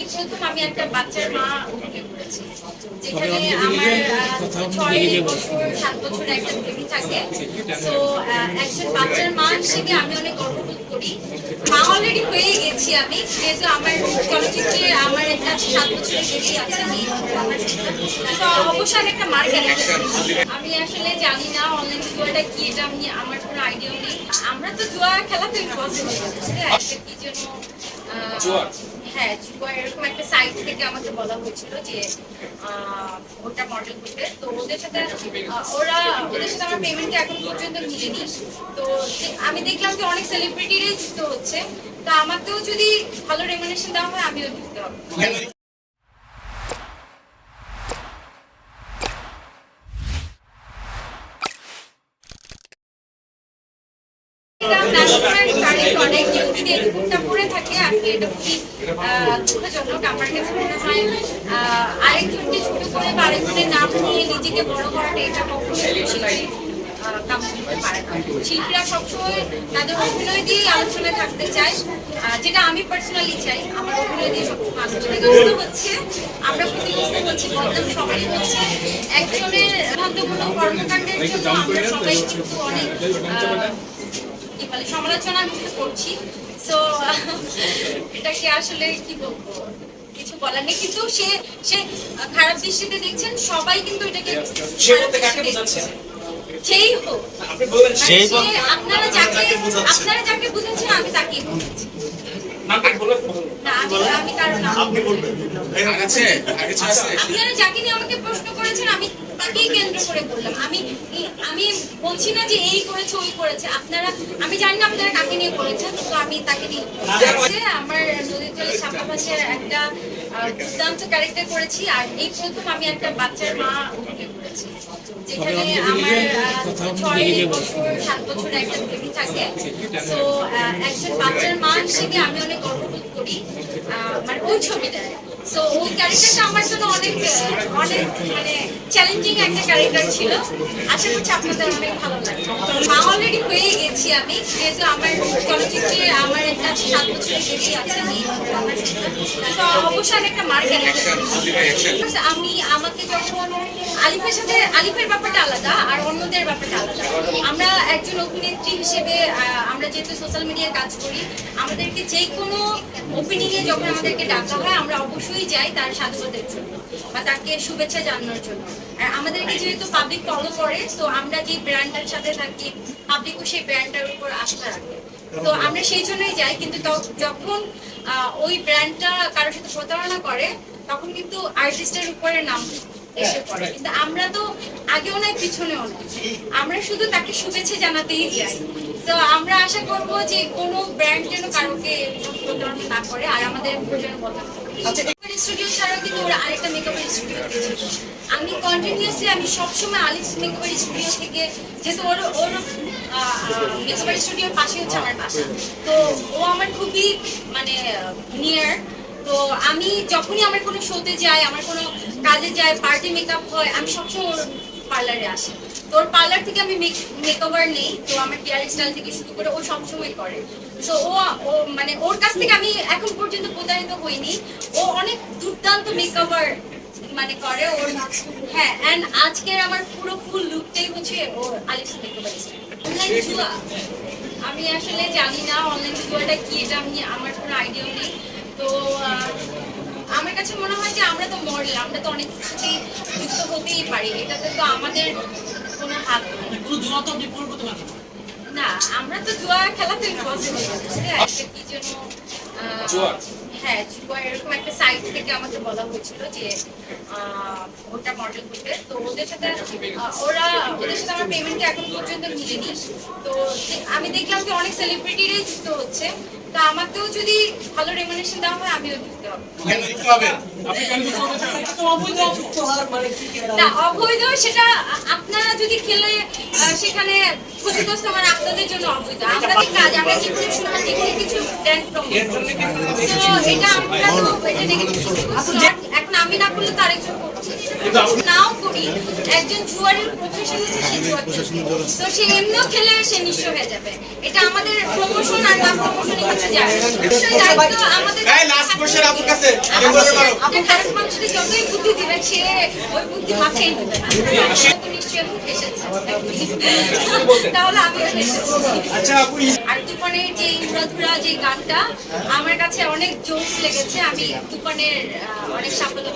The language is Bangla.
প্রথম আমি একটা বাচ্চার মা অভিনয় করেছি যেখানে আমার ছয় বছর সাত বছর একটা বেবি থাকে। তো একজন বাচ্চার মা হিসেবে আমি অনেক গর্ববোধ করি। মা অলরেডি হয়ে গেছি আমি যেহেতু আমার চলচ্চিত্রে আমার একটা সাত বছরের বেবি আছে তো অবশ্যই আমি একটা মার ক্যারেক্টার আমি আসলে জানি না অনলাইন জুয়াটা কি এটা আমি আমার কোনো আইডিয়া নেই। আমরা তো জুয়া খেলা তো ইম্পসিবল কি জন্য? হ্যাঁ এরকম একটা সাইট থেকে আমাকে বলা হয়েছিল যে ওটা মডেল করতে তো ওদের সাথে ওরা ওদের সাথে আমার পেমেন্টটা এখন পর্যন্ত মিলেনি। তো আমি দেখলাম যে অনেক সেলিব্রিটিরাই যুক্ত হচ্ছে। তো আমাকেও যদি ভালো রেমুনেশন দেওয়া হয় আমিও যুক্ত হব। অনেক এই রিপোর্টটা পড়ে থাকে। আমি এটা খুবই দুঃখজনক আমার কাছে মনে হয় আরেকজনকে ছোট করে বা আরেকজনের নাম নিয়ে নিজেকে বড় করাটা এটা কখনোই। শিল্পীরা সবসময় তাদের অভিনয় দিয়েই আলোচনায় থাকতে চায়। যেটা আমি পার্সোনালি চাই, আমার অভিনয় দিয়ে সবসময় ক্ষতিগ্রস্ত হচ্ছে, আমরা ক্ষতিগ্রস্ত হচ্ছি বদনাম সবাই হচ্ছে। একজনের সিদ্ধান্তমূলক কর্মকাণ্ডের জন্য আমরা সবাই কিন্তু অনেক আহ, কি বলে সমালোচনার মুখে সো এটাকে আসলে কি বলব কিছু বলার নেই। কিন্তু সে সে খারাপ দৃষ্টিতে দেখছেন সবাই কিন্তু এটাকে সে বলতে খারাপ কাকে দৃষ্টিতে বোঝাচ্ছেন? দেখছে। যেই হোক সেই সেই আপনারা যাকে আপনারা যাকে বুঝাচ্ছেন আমি তাকেই আমি আমি আপনারা যাকে নিয়ে আমাকে প্রশ্ন করেছেন আমি তাকেই কেন্দ্র করে বললাম। আমি আমি বলছি না যে এই করেছে ওই করেছে। আপনারা আমি জানি না আপনারা কাকে নিয়ে করেছেন তো আমি তাকে নিয়ে আমার নদীর জলে ভাষার একটা দুর্দান্ত ক্যারেক্টার করেছি আর এই প্রথম আমি একটা বাচ্চার মা করেছি। যেখানে আমার ছয় বছর সাত বছর একটা বেবি থাকে। তো একজন বাচ্চার মা হিসেবে আমি অনেক গর্ববোধ করি মানে ওই ছবিটায়। সো ওই ক্যারেক্টারটা আমার জন্য অনেক অনেক মানে চ্যালেঞ্জিং একটা ক্যারেক্টার ছিল। আশা করছি আপনাদের অনেক ভালো লাগবে। মা অলরেডি হয়ে গেছি আমি। যেহেতু আমার চলচ্চিত্রে আমার একটা সাত বছরের বেশি আছে। আমি আমাকে যখন আলিফের সাথে আলিফের ব্যাপারটা আলাদা আর অন্যদের ব্যাপারটা আলাদা। আমরা একজন অভিনেত্রী হিসেবে আমরা যেহেতু সোশ্যাল মিডিয়ায় কাজ করি আমাদেরকে যে কোনো ওপেনিংয়ে যখন আমাদেরকে ডাকা হয় আমরা অবশ্যই যাই তার সাধুবাদের জন্য বা তাকে শুভেচ্ছা জানানোর জন্য। আর আমাদেরকে যেহেতু পাবলিক ফলো করে তো আমরা যে ব্র্যান্ডটার সাথে থাকি পাবলিকও সেই ব্র্যান্ডটার উপর আস্থা রাখে। তো আমরা সেই জন্যই যাই, কিন্তু যখন ওই ব্র্যান্ডটা কারোর সাথে প্রতারণা করে, তখন কিন্তু আর্টিস্টের উপরে নাম এসে পড়ে। কিন্তু আমরা তো আগেও নাই, পিছনেও নাই। আমরা শুধু তাকে শুভেচ্ছা জানাতেই যাই। তো আমরা আশা করব যে কোনো ব্র্যান্ড যেন কারোকে প্রতারণা না করে আর আমাদের যেন স্টুডিও ছাড়াও কিন্তু ওরা আরেকটা মেকআপের স্টুডিও আমি কন্টিনিউয়াসলি আমি সবসময় আলিফ মেকআপের স্টুডিও থেকে যেহেতু ওর ওর মেকআপের স্টুডিওর পাশে হচ্ছে আমার বাসা। তো ও আমার খুবই মানে নিয়ার তো আমি যখনই আমার কোনো শোতে যাই আমার কোনো কাজে যাই পার্টি মেকআপ হয় আমি সবসময় ওর পার্লারে আসি। তো ওর পার্লার থেকে আমি মেকওভার নেই, তো আমার হেয়ার স্টাইল থেকে শুরু করে ও সবসময় করে। তো ও মানে ওর কাছ থেকে আমি এখন পর্যন্ত প্রতারিত হইনি। ও অনেক দুর্দান্ত মেকওভার মানে করে ওর হ্যাঁ অ্যান্ড আজকের আমার পুরো ফুল লুকটাই হচ্ছে ওর আলিফ মেকওভার আমি আসলে জানি না অনলাইন জুয়াটা কি, এটা আমি, আমার কোনো আইডিয়া নেই। তো আমার কাছে মনে হয় যে আমরা তো মডেল আমরা তো অনেক কিছুতেই যুক্ত হতেই পারি। এটাতে তো আমাদের কোনো হাত নেই কোনো জুয়া তো আপনি পূরণ করতে পারবেন না। আমরা তো জুয়া কি জন্য জুয়া? হ্যাঁ জুয়া এরকম একটা সাইট থেকে আমাকে বলা হয়েছিল যে ওটা মডেল করতে তো ওদের সাথে ওরা ওদের সাথে আমার পেমেন্টটা এখন পর্যন্ত মিলেনি। তো আমি দেখলাম যে অনেক সেলিব্রিটিরাই যুক্ত হচ্ছে। তো আমাকেও যদি ভালো রেমুনেশন দেওয়া হয় আমিও হব। মানে না অবৈধ সেটা আপনারা যদি খেলে সেখানে ক্ষতিগ্রস্ত মানে আপনাদের জন্য অবৈধ। আমরা কাজ? আমরা যে কোনো কিছু এটা আমরা এখন আমি না করলে তো আরেকজন করছে নাও করি একজন জুয়ারের প্রফেশন হচ্ছে সে জুয়া তো সে এমনিও খেলে সে নিঃস্ব হয়ে যাবে। এটা আমাদের প্রমোশন আর না প্রমোশনে কিছু যায় দায়িত্ব আমাদের এই, last question আপুর কাছে। আমাদের বলতে পারো। আপনি খারাপ মানুষকে যতই বুদ্ধি দিবেন সে ওই বুদ্ধি মাথায় নেবে না। সে তো নিশ্চয়ই এসেছে তাহলে আচ্ছা আর তুফানের যে ইন্দ্রাধুরা যে গানটা আমার কাছে অনেক জোস লেগেছে। আমি তুফানের অনেক সাফল্য